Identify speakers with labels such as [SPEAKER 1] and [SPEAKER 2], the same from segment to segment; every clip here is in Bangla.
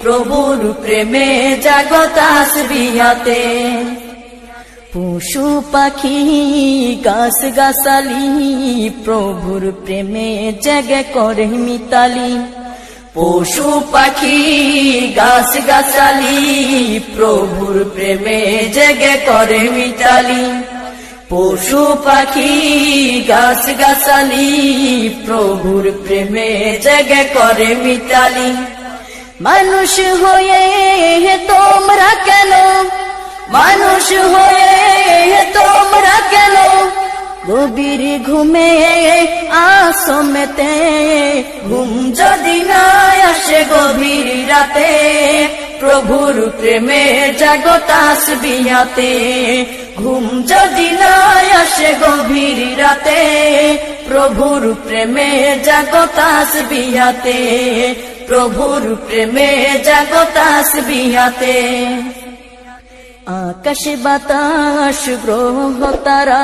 [SPEAKER 1] প্রভুর প্রেমে জাগতাস বিহাতে পশু পাখি, গাছ গাছালি, প্রভুর প্রেমে জাগে করে মিতালি। পশু পাখি, গাছ গাছালি, প্রভুর প্রেমে জেগে করে মিতালি। পশু পাখি, গাছ গাছালি, প্রভুর প্রেমে জেগে করে মিতালি। মানুষ হয়ে তোমরা কেন? মানুষ হয়ে তোমরা কেন? গভীর ঘুমে আসমেতে ঘুম যদি না আসে গভীর রাতে, প্রভুর প্রেমে জাগতাস বিয়াতে ঘুম যদি না আসে গভীর রাতে, প্রভুর প্রেমে জাগতাস বিয়াতে প্রভুর প্রেমে জাগতাস বিহাতে আকাশ বাতাস, গ্রহ তারা,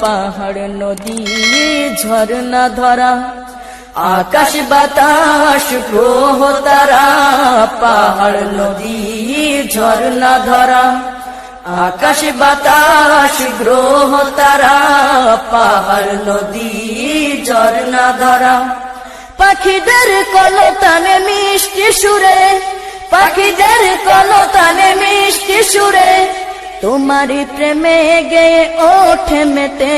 [SPEAKER 1] পাহাড়, নদী, ঝর্ণা ধরা। আকাশ বাতাস, গ্রহ তারা, পাহাড়, নদী, ঝর্ণা ধরা। আকাশ বাতাস, গ্রহ তারা, পাহাড়, নদী, ঝর্ণা ধরা। পাখিদের কলতানে মিষ্টি সুরে, পাখিদের কলতানে মিষ্টি সুরে তোমারি প্রেমে গে ওঠে মেতে।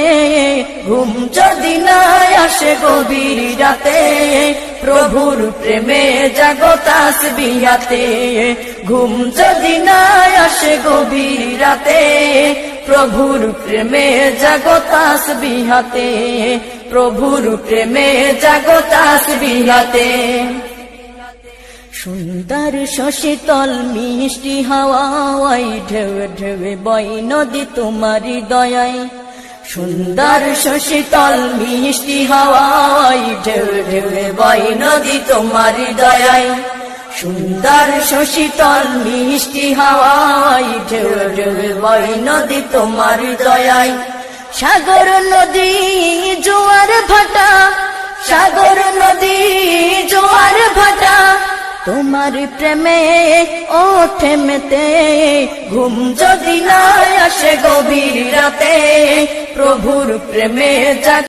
[SPEAKER 1] ঘুম যদি না আসে গভীর রাতে, প্রভুর প্রেমে জাগতাস বিয়াতে ঘুম যদি না আসে গভীর রাতে প্রভুর প্রেমে জাগতাস বিহাতে প্রভুর প্রেমে জাগতাস বিহাতে সুন্দর শশীতল মিষ্টি হাওয়াই ঢেউ ঢেউ বই নদী তোমারি দয়াই সুন্দর শশীতল মিষ্টি হাওয়াই ঢেউ ঢেউ বই নদী তোমারি দয়াই সুন্দর শশীতল, মিষ্টি হাওয়াই ঢেউ ঢেউ বই নদী তোমারি দয়াই সাগর নদী জোয়ার ভাটা, সাগর নদী জোয়ার ভাটা। তোমার প্রেমে ওঠে মেতে, ঘুম যদি না আসে গভীর রাতে, প্রভুর প্রেমে জাগ